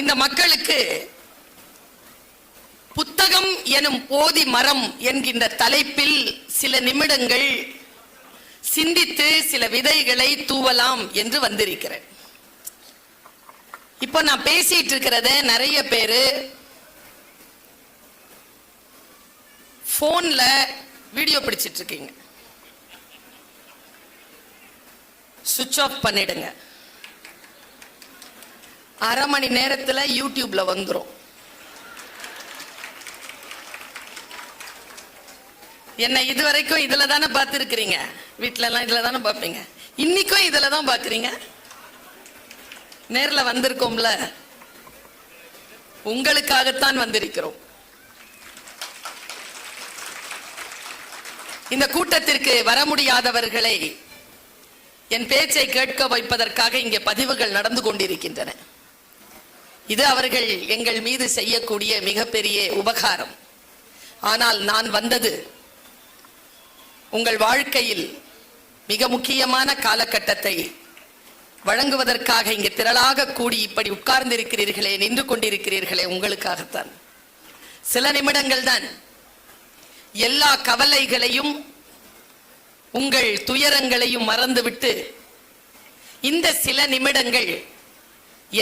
இந்த மக்களுக்கு புத்தகம் எனும் போதி மரம் என்கின்ற தலைப்பில் சில நிமிடங்கள் சிந்தித்து சில விதைகளை தூவலாம் என்று வந்திருக்கிறேன். இப்போ நான் பேசிட்டு இருக்கிறத நிறைய பேரு போன்ல வீடியோ பிடிச்சிட்டு இருக்கீங்க. சுவிட்ச் ஆஃப் பண்ணிடுங்க. அரை மணி நேரத்துல யூடியூப்ல வந்துடும் என்ன இதுவரைக்கும் இதுல தானே பார்த்துருக்கிறீங்க? வீட்டுல எல்லாம் இதுல தானே பார்ப்பீங்க. இன்னைக்கும் இதுல தான் பார்க்குறீங்க? நேரில் வந்திருக்கோம்ல. உங்களுக்காகத்தான் வந்திருக்கிறோம். இந்த கூட்டத்திற்கு வர முடியாதவர்களை என் பேச்சை கேட்க வைப்பதற்காக இங்கே பதிவுகள் நடந்து கொண்டிருக்கின்றன. இது அவர்கள் எங்கள் மீது செய்யக்கூடிய மிகப்பெரிய உபகாரம். ஆனால் நான் வந்தது உங்கள் வாழ்க்கையில் மிக முக்கியமான காலகட்டத்தை வழங்குவதற்காக இங்கே திரளாக கூடி இப்படி உட்கார்ந்திருக்கிறீர்களே நின்று கொண்டிருக்கிறீர்களே உங்களுக்காகத்தான். சில நிமிடங்கள் தான் எல்லா கவலைகளையும் உங்கள் துயரங்களையும் மறந்துவிட்டு இந்த சில நிமிடங்கள்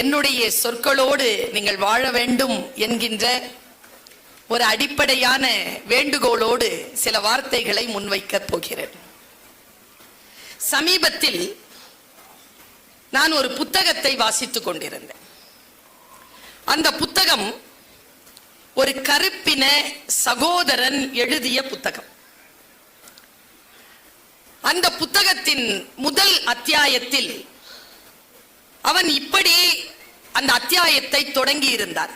என்னுடைய சொற்களோடு நீங்கள் வாழ வேண்டும் என்கின்ற ஒரு அடிப்படையான வேண்டுகோளோடு சில வார்த்தைகளை முன்வைக்கப் போகிறேன். சமீபத்தில் நான் ஒரு புத்தகத்தை வாசித்துக் கொண்டிருந்தேன். அந்த புத்தகம் ஒரு கருப்பின சகோதரன் எழுதிய புத்தகம். அந்த புத்தகத்தின் முதல் அத்தியாயத்தில் அவன் இப்படி அந்த அத்தியாயத்தை தொடங்கி இருந்தார்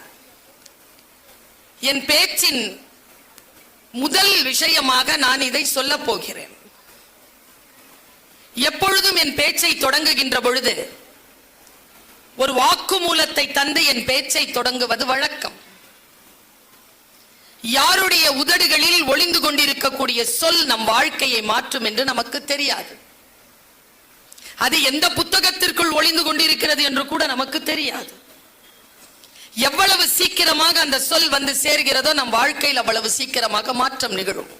என் பேச்சின் முதல் விஷயமாக நான் இதை சொல்ல போகிறேன். எப்பொழுதும் என் பேச்சை தொடங்குகின்ற பொழுது ஒரு வாக்குமூலத்தை தந்து என் பேச்சை தொடங்குவது வழக்கம். யாருடைய உதடுகளில் ஒளிந்து கொண்டிருக்கக்கூடிய சொல் நம் வாழ்க்கையை மாற்றும் என்று நமக்கு தெரியாது. அது எந்த புத்தகத்திற்குள் ஒளிந்து கொண்டிருக்கிறது என்று கூட நமக்கு தெரியாது. எவ்வளவு சீக்கிரமாக அந்த சொல் வந்து சேர்கிறதோ நம் வாழ்க்கையில் அவ்வளவு சீக்கிரமாக மாற்றம் நிகழும்.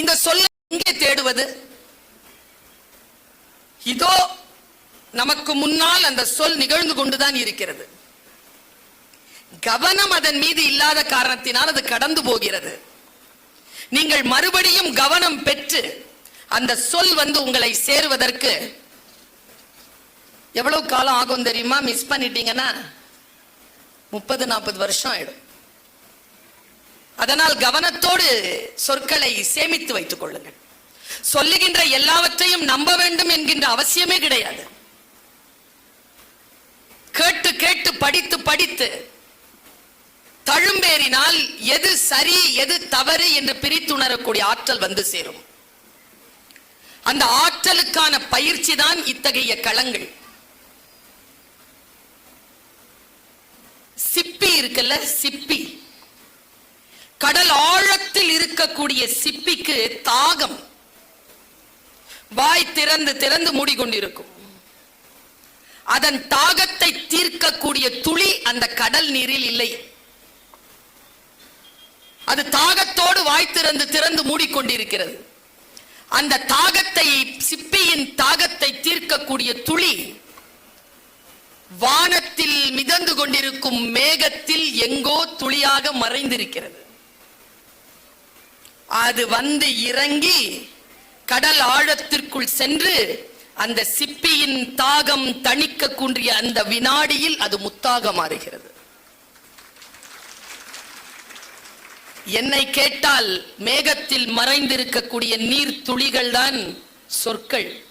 இந்த சொல்லை எங்கே தேடுவது? இதோ நமக்கு முன்னால் அந்த சொல் நிகழ்ந்து கொண்டுதான் இருக்கிறது. கவனம் அதன் மீது இல்லாத காரணத்தினால் அது கடந்து போகிறது. நீங்கள் மறுபடியும் கவனம் பெற்று அந்த சொல் வந்து உங்களை சேருவதற்கு எவ்வளவு காலம் ஆகும் தெரியுமா? மிஸ் பண்ணிட்டீங்கன்னா முப்பது நாற்பது வருஷம் ஆயிடும். அதனால் கவனத்தோடு சொற்களை சேமித்து வைத்துக் கொள்ளுங்கள். சொல்லுகின்ற எல்லாவற்றையும் நம்ப வேண்டும் என்கின்ற அவசியமே கிடையாது. கேட்டு கேட்டு படித்து படித்து தழும்பேறினால் எது சரி எது தவறு என்று பிரித்துணரக்கூடிய ஆற்றல் வந்து சேரும். அந்த ஆற்றலுக்கான பயிற்சி தான் இத்தகைய களங்கள். சிப்பி இருக்குல்ல சிப்பி. கடல் ஆழத்தில் இருக்கக்கூடிய சிப்பிக்கு தாகம். வாய் திறந்து திறந்து மூடிக்கொண்டிருக்கும். அதன் தாகத்தை தீர்க்கக்கூடிய துளி அந்த கடல் நீரில் இல்லை. அது தாகத்தோடு வாய் திறந்து திறந்து மூடிக்கொண்டிருக்கிறது. அந்த தாகத்தை சிப்பியின் தாகத்தை தீர்க்கக்கூடிய துளி வானத்தில் மிதந்து கொண்டிருக்கும் மேகத்தில் எங்கோ துளியாக மறைந்திருக்கிறது. அது வந்து இறங்கி கடல் ஆழத்திற்குள் சென்று அந்த சிப்பியின் தாகம் தணிக்க கூன்றிய அந்த வினாடியில் அது முத்தாக மாறுகிறது. என்னை கேட்டால் மேகத்தில் மறைந்திருக்கக்கூடிய நீர் துளிகள் தான் சொற்கள்.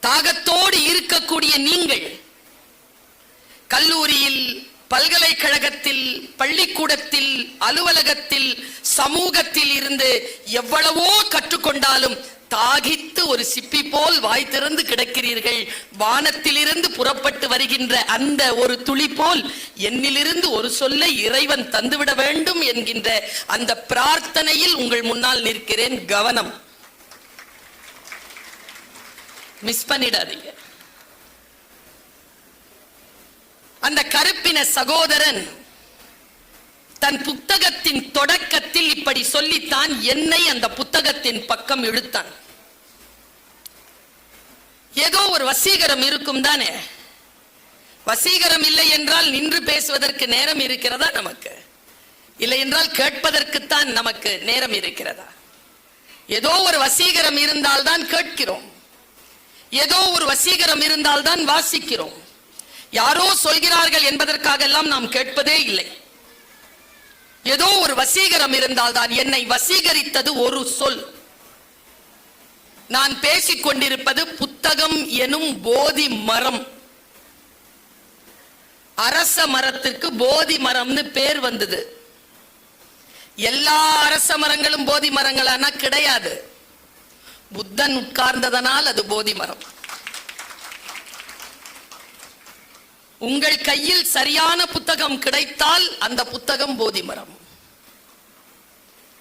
தாகத்தோடு இருக்கக்கூடிய நீங்கள். கல்லூரியில் பல்கலைக்கழகத்தில் பள்ளிக்கூடத்தில் அலுவலகத்தில் சமூகத்தில் இருந்து எவ்வளவோ கற்றுக்கொண்டாலும் தாகித்து ஒரு சிப்பி போல் வாய் திறந்து கிடக்கிறீர்கள். வானத்திலிருந்து புறப்பட்டு வருகின்ற அந்த ஒரு துளி போல் என்னிலிருந்து ஒரு சொல்லை இறைவன் தந்துவிட வேண்டும் என்கின்ற அந்த பிரார்த்தனையில் உங்கள் முன்னால் நிற்கிறேன். கவனம். மிஸ் பண்ணிடாதீங்க. அந்த கருப்பின சகோதரன் தன் புத்தகத்தின் தொடக்கத்தில் இப்படி சொல்லித்தான் என்னை அந்த புத்தகத்தின் பக்கம் இழுத்தான். ஏதோ ஒரு வசீகரம் இருக்கும் தானே? வசீகரம் இல்லை என்றால் நின்று பேசுவதற்கு நேரம் இருக்கிறதா நமக்கு? இல்லை என்றால் கேட்பதற்குத்தான் நமக்கு நேரம் இருக்கிறதா? ஏதோ ஒரு வசீகரம் இருந்தால்தான் கேட்கிறோம். ஏதோ ஒரு வசீகரம் இருந்தால்தான் வாசிக்கிறோம். யாரோ சொல்கிறார்கள் என்பதற்காக எல்லாம் நாம் கேட்பதே இல்லை. ஏதோ ஒரு வசீகரம் இருந்தால் தான் என்னை வசீகரித்தது ஒரு சொல். நான் பேசிக் கொண்டிருப்பது புத்தகம் எனும் போதி மரம். அரச மரத்திற்கு போதி மரம்னு பேர் வந்தது. எல்லா அரச மரங்களும் போதி மரங்களானா கிடையாது. புத்தன் உட்கார்ந்ததனால் அது போதி மரம். உங்கள் கையில் சரியான புத்தகம் கிடைத்தால் அந்த புத்தகம் போதி மரம்.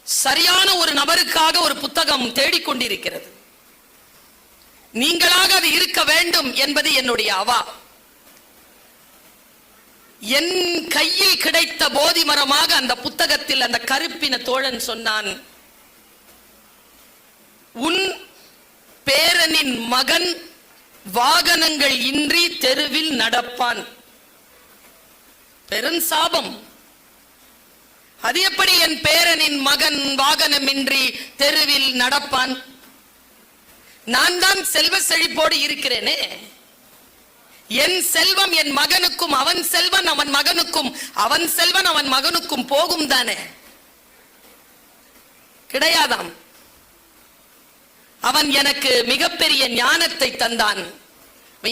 சரியான ஒரு நபருக்காக ஒரு புத்தகம் தேடிக்கொண்டிருக்கிறது. நீங்களாக அது இருக்க வேண்டும் என்பது என்னுடைய அவா. என் கையில் கிடைத்த போதி மரமாக அந்த புத்தகத்தில் அந்த கருப்பின தோழன் சொன்னான் உன் பேரனின் மகன் வாகனங்கள் இன்றி தெருவில் நடப்பான். பெருஞ்சாபம் அது எப்படி என் பேரனின் மகன் வாகனமின்றி தெருவில் நடப்பான்? நான் தான் செல்வ செழிப்போடு இருக்கிறேனே. என் செல்வம் என் மகனுக்கும் அவன் செல்வன் அவன் மகனுக்கும் அவன் செல்வன் அவன் மகனுக்கும் போகும் தானே. கிடையாதாம். அவன் எனக்கு மிகப்பெரிய ஞானத்தை தந்தான்.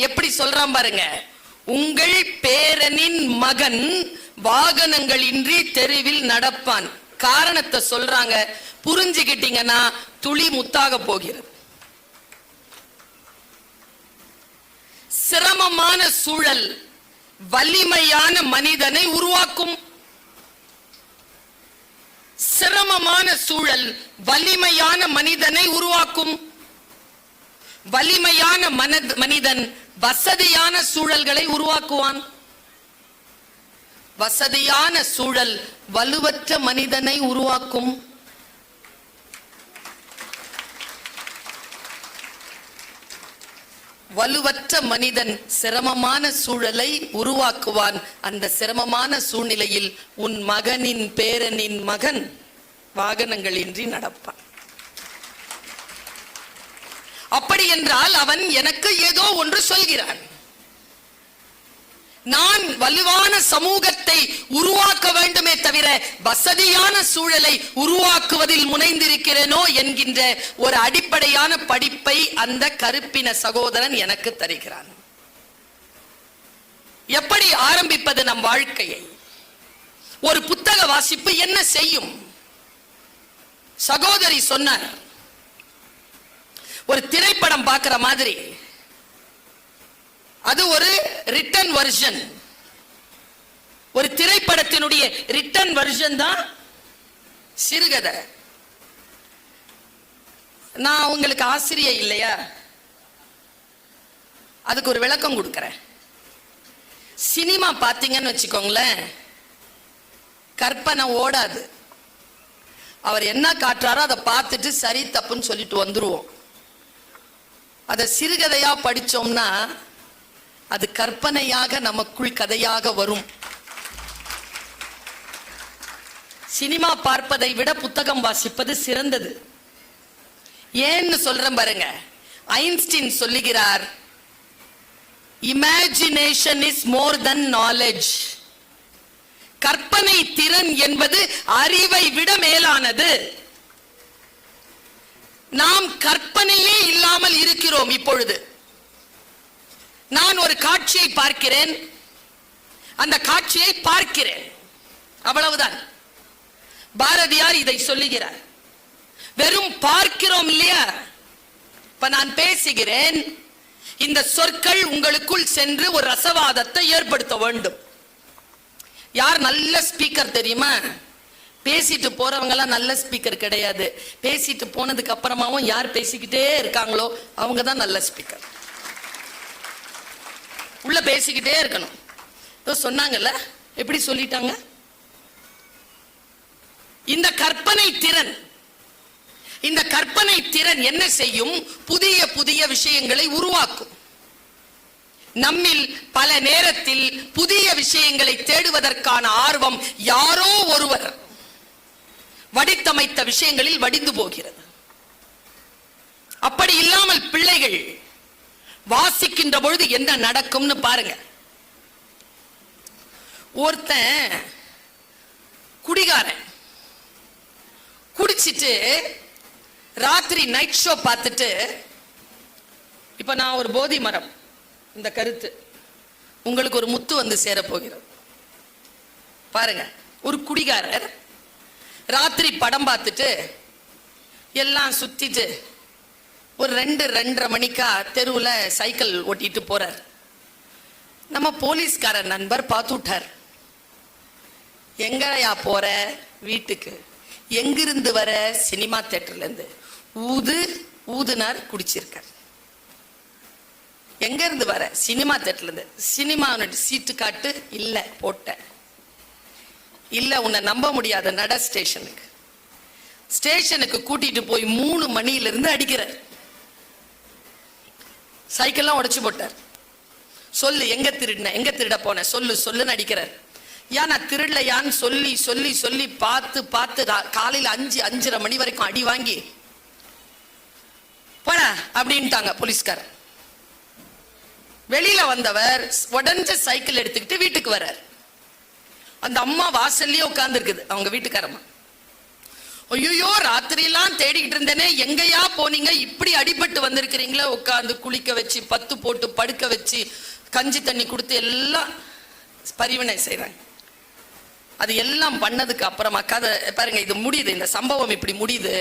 எப்படி சொல்றான் பாருங்க உங்கள் பேரனின் மகன் வாகனங்கள் இன்றி தெருவில் நடப்பான். காரணத்தை சொல்றாங்க புரிஞ்சுக்கிட்டீங்கன்னா துளி முத்தாக போகிறது. சிரமமான சூழல் வலிமையான மனிதனை உருவாக்கும் சிரமமான சூழல் வலிமையான மனிதனை உருவாக்கும். வலிமையான மனத் மனிதன் வசதியான சூழல்களை உருவாக்குவான். வசதியான சூழல் வலுவற்ற மனிதனை உருவாக்கும். வலுவற்ற மனிதன் சிரமமான சூழலை உருவாக்குவான். அந்த சிரமமான சூழ்நிலையில் உன் மகனின் பேரனின் மகன் வாகனங்கள் இன்றி நடப்பான். அப்படி என்றால் அவன் எனக்கு ஏதோ ஒன்று சொல்கிறான். நான் வலுவான சமூகத்தை உருவாக்க வேண்டுமே தவிர வசதியான சூழலை உருவாக்குவதில் முனைந்திருக்கிறேனோ என்கின்ற ஒரு அடிப்படையான படிப்பை அந்த கருப்பின சகோதரன் எனக்கு தருகிறான். எப்படி ஆரம்பிப்பது நம் வாழ்க்கையை? ஒரு புத்தக வாசிப்பு என்ன செய்யும்? சகோதரி சொன்னார் ஒரு திரைப்படம் பார்க்கிற மாதிரி. அது ஒரு ரிட்டன் வெர்ஷன் ஒரு திரைப்படத்தினுடைய ரிட்டன் வெர்ஷன் தான் சிறுகதை. நான் உங்களுக்கு ஆசிரியர் இல்லையா? அதுக்கு ஒரு விளக்கம் கொடுக்கறேன். சினிமா பார்த்தீங்கன்னு வச்சுக்கோங்களேன். கற்பனை ஓடாது. அவர் என்ன காட்டுறாரோ அதை பார்த்துட்டு சரி தப்புன்னு சொல்லிட்டு வந்துருவோம். அதை சிறுகதையா படித்தோம்னா அது கற்பனையாக நமக்குள் கதையாக வரும். சினிமா பார்ப்பதை விட புத்தகம் வாசிப்பது சிறந்தது. ஏன்னு சொல்றேன் பாருங்க. ஐன்ஸ்டீன் சொல்லுகிறார் imagination is more than knowledge கற்பனை திறன் என்பது அறிவை விட மேலானது. நாம் கற்பனையே இல்லாமல் இருக்கிறோம் இப்பொழுது. நான் ஒரு காட்சியை பார்க்கிறேன். அந்த காட்சியை பார்க்கிறேன். அவ்வளவுதான். பாரதியார் இதை சொல்லுகிறார். வெறும் பார்க்கிறோம் இல்லையா? இப்ப நான் பேசுகிறேன். இந்த சொற்கள் உங்களுக்குள் சென்று ஒரு ரசவாதத்தை ஏற்படுத்த வேண்டும். யார் நல்ல ஸ்பீக்கர் தெரியுமா? பேசிட்டு போறவங்க நல்ல ஸ்பீக்கர் கிடையாது. பேசிட்டு போனதுக்கு அப்புறமாவும் யார் பேசிக்கிட்டே இருக்காங்களோ அவங்க தான் நல்ல ஸ்பீக்கர் உள்ள பேசிக்கிட்டே இருக்கணும். இப்போ சொன்னாங்கல்ல எப்படி சொல்லிட்டாங்க? இந்த கற்பனை திறன் இந்த கற்பனை திறன் என்ன செய்யும்? புதிய புதிய விஷயங்களை உருவாக்கும். நம்மில் பல நேரத்தில் புதிய விஷயங்களை தேடுவதற்கான ஆர்வம் யாரோ ஒருவர் வடித்தமைத்த விஷயங்களில் வடிந்து போகிறது. அப்படி இல்லாமல் பிள்ளைகள் வாசிக்கின்ற பொழுது என்ன நடக்கும்னு பாருங்க. ஒருத்தன் குடிகாரன். குடிச்சிட்டு ராத்திரி நைட் ஷோ பார்த்துட்டு இப்ப நான் ஒரு போதி மரம். இந்த கருத்து உங்களுக்கு ஒரு முத்து வந்து சேரப்போகிறது. பாருங்க ஒரு குடிகாரர் ராத்திரி படம் பார்த்துட்டு எல்லாம் சுத்திட்டு ஒரு ரெண்டு ரெண்டரை மணிக்கா தெருவுல சைக்கிள் ஓட்டிட்டு போறார். நம்ம போலீஸ்கார நண்பர் பார்த்து விட்டார். எங்கயா போற வீட்டுக்கு? எங்கிருந்து வர? சினிமா தேட்டர்ல இருந்து. ஊது ஊதுனார் குடிச்சிருக்கார். எங்க இருந்து வர? சினிமா தேட்டர்ல இருந்து. சினிமா சீட்டு காட்டு இல்ல போட்ட இல்ல உன்னை நம்ப முடியாத நட ஸ்டேஷனுக்கு. ஸ்டேஷனுக்கு கூட்டிட்டு போய் மூணு மணியில இருந்து அடிக்கிறார் சைக்கிள்லாம் உடச்சி போட்டார். சொல்லு எங்க திருடின? எங்க திருட போன? சொல்லு சொல்லுன்னு அடிக்கிறார். ஏன் நான் திருடலையான்னு சொல்லி சொல்லி சொல்லி பார்த்து பார்த்து ரா- காலையில அஞ்சு அஞ்சரை மணி வரைக்கும் அடி வாங்கி போன அப்படின்ட்டாங்க போலீஸ்காரர். வெளியில வந்தவர் உடஞ்ச சைக்கிள் எடுத்துக்கிட்டு வீட்டுக்கு வர்றார். அந்த அம்மா வாசல்லயே உட்கார்ந்து இருக்குது அவங்க வீட்டுக்காரம்மா. ஐயோ ராத்திரியெல்லாம் தேடிக்கிட்டு இருந்தேனே. எங்கயா போனீங்க? இப்படி அடிபட்டு வந்திருக்கிறீங்களே. உட்காந்து குளிக்க வச்சு பத்து போட்டு படுக்க வச்சு கஞ்சி தண்ணி கொடுத்து எல்லாம் பரிவினை செய்கிறாங்க அது எல்லாம் பண்ணதுக்கு அப்புறமா கதை பாருங்க இது முடியுது. இந்த சம்பவம் இப்படி முடியுது.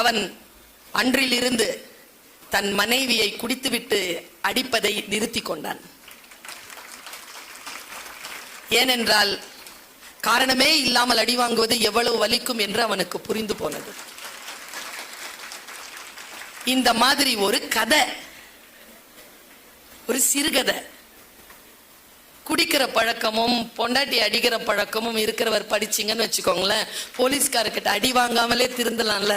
அவன் அன்றிலிருந்து தன் மனைவியை குடித்துவிட்டு அடிப்பதை நிறுத்தி கொண்டான். ஏனென்றால் காரணமே இல்லாமல் அடி வாங்குவது எவ்வளவு வலிக்கும் என்று அவனுக்கு புரிந்து போனது. இந்த மாதிரி ஒரு கதை ஒரு சிறுகதை. குடிக்கிற பழக்கமும் பொண்டாட்டி அடிக்கிற பழக்கமும் இருக்கிறவர் படிச்சீங்கன்னு வச்சுக்கோங்களேன் போலீஸ்காரர்கிட்ட அடி வாங்காமலே திருந்தலாம்ல.